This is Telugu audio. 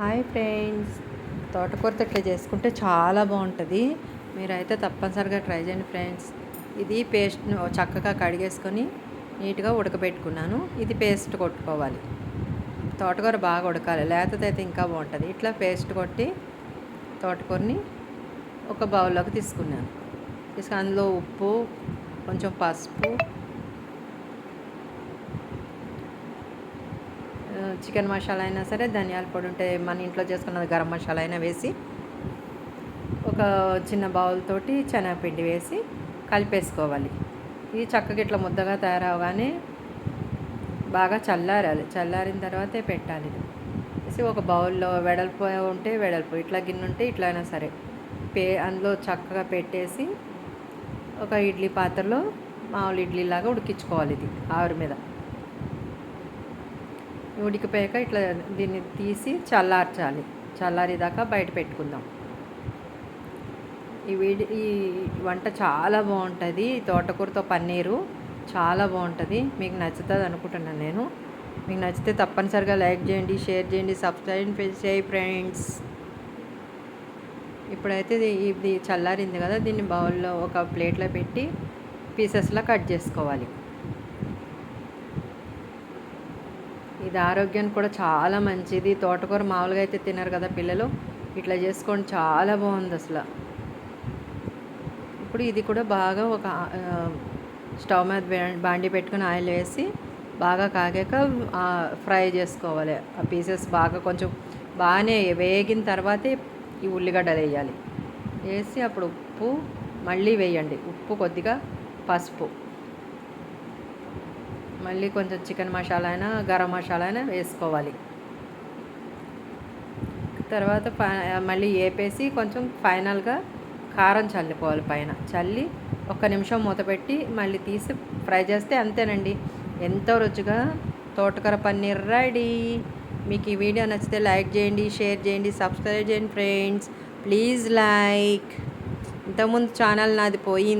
Hi friends. తోటకూరతో ఇట్లా చేసుకుంటే చాలా బాగుంటుంది. మీరైతే తప్పనిసరిగా ట్రై చేయండి ఫ్రెండ్స్. ఇది పేస్ట్ చక్కగా కడిగేసుకొని నీట్గా ఉడకబెట్టుకున్నాను. ఇది పేస్ట్ కొట్టుకోవాలి. తోటకూర బాగా ఉడకాలి. లేతదైతే ఇంకా బాగుంటుంది. ఇట్లా పేస్ట్ కొట్టి తోటకూరని ఒక బౌల్లోకి తీసుకున్నాను. తీసుకుని అందులో ఉప్పు కొంచెం పసుపు చికెన్ మసాలా అయినా సరే ధనియాల పొడి ఉంటే మన ఇంట్లో చేసుకున్న గరం మసాలా అయినా వేసి ఒక చిన్న బౌల్ తోటి శనగపిండి వేసి కలిపేసుకోవాలి. ఇది చక్కగా ఇట్లా ముద్దగా తయారవగానే బాగా చల్లారాలి. చల్లారిన తర్వాతే పెట్టాలి వేసి ఒక బౌల్లో వెడల్పు ఉంటే వెడల్పు ఇట్లా గిన్నె ఉంటే ఇట్లా అయినా సరే. పే అందులో చక్కగా పెట్టేసి ఒక ఇడ్లీ పాత్రలో మామూలు ఇడ్లీలాగా ఉడికించుకోవాలి ఇది ఆవిరి మీద. ఉడికిపోయాక ఇట్లా దీన్ని తీసి చల్లార్చాలి. చల్లారేదాకా బయట పెట్టుకుందాం. ఈ వీడి ఈ వంట చాలా బాగుంటుంది. తోటకూరతో పన్నీరు చాలా బాగుంటుంది. మీకు నచ్చుతుంది అనుకుంటున్నాను నేను. మీకు నచ్చితే తప్పనిసరిగా లైక్ చేయండి షేర్ చేయండి సబ్స్క్రైబ్ చేయి ఫ్రెండ్స్. ఇప్పుడైతే ఇది చల్లారింది కదా దీన్ని బౌల్లో ఒక ప్లేట్లో పెట్టి పీసెస్లో కట్ చేసుకోవాలి. ఇది ఆరోగ్యానికి కూడా చాలా మంచిది. తోటకూర మామూలుగా అయితే తినరు కదా పిల్లలు. ఇట్లా చేసుకోండి. చాలా బాగుంది అసలు. ఇప్పుడు ఇది కూడా బాగా ఒక స్టవ్ మీద బాండి పెట్టుకుని ఆయిల్ వేసి బాగా కాగాక ఫ్రై చేసుకోవాలి. ఆ పీసెస్ బాగా కొంచెం బాగానే వేగిన తర్వాతే ఈ ఉల్లిగడ్డలు వేయాలి. వేసి అప్పుడు ఉప్పు మళ్ళీ వేయండి. ఉప్పు కొద్దిగా పసుపు. మళ్ళీ కొంచెం చికెన్ మసాలా అయినా గరం మసాలా అయినా వేసుకోవాలి. తర్వాత మళ్ళీ వేపేసి కొంచెం ఫైనల్గా కారం చల్లుకోవాలి పైన. చల్లి ఒక్క నిమిషం మూత పెట్టి మళ్ళీ తీసి ఫ్రై చేస్తే అంతేనండి. ఎంతో రుచిగా తోటకూర పన్నీర్ రెడీ. మీకు ఈ వీడియో నచ్చితే లైక్ చేయండి షేర్ చేయండి సబ్స్క్రైబ్ చేయండి ఫ్రెండ్స్. Please like. ఇంతకుముందు ఛానల్ నాది పోయింది.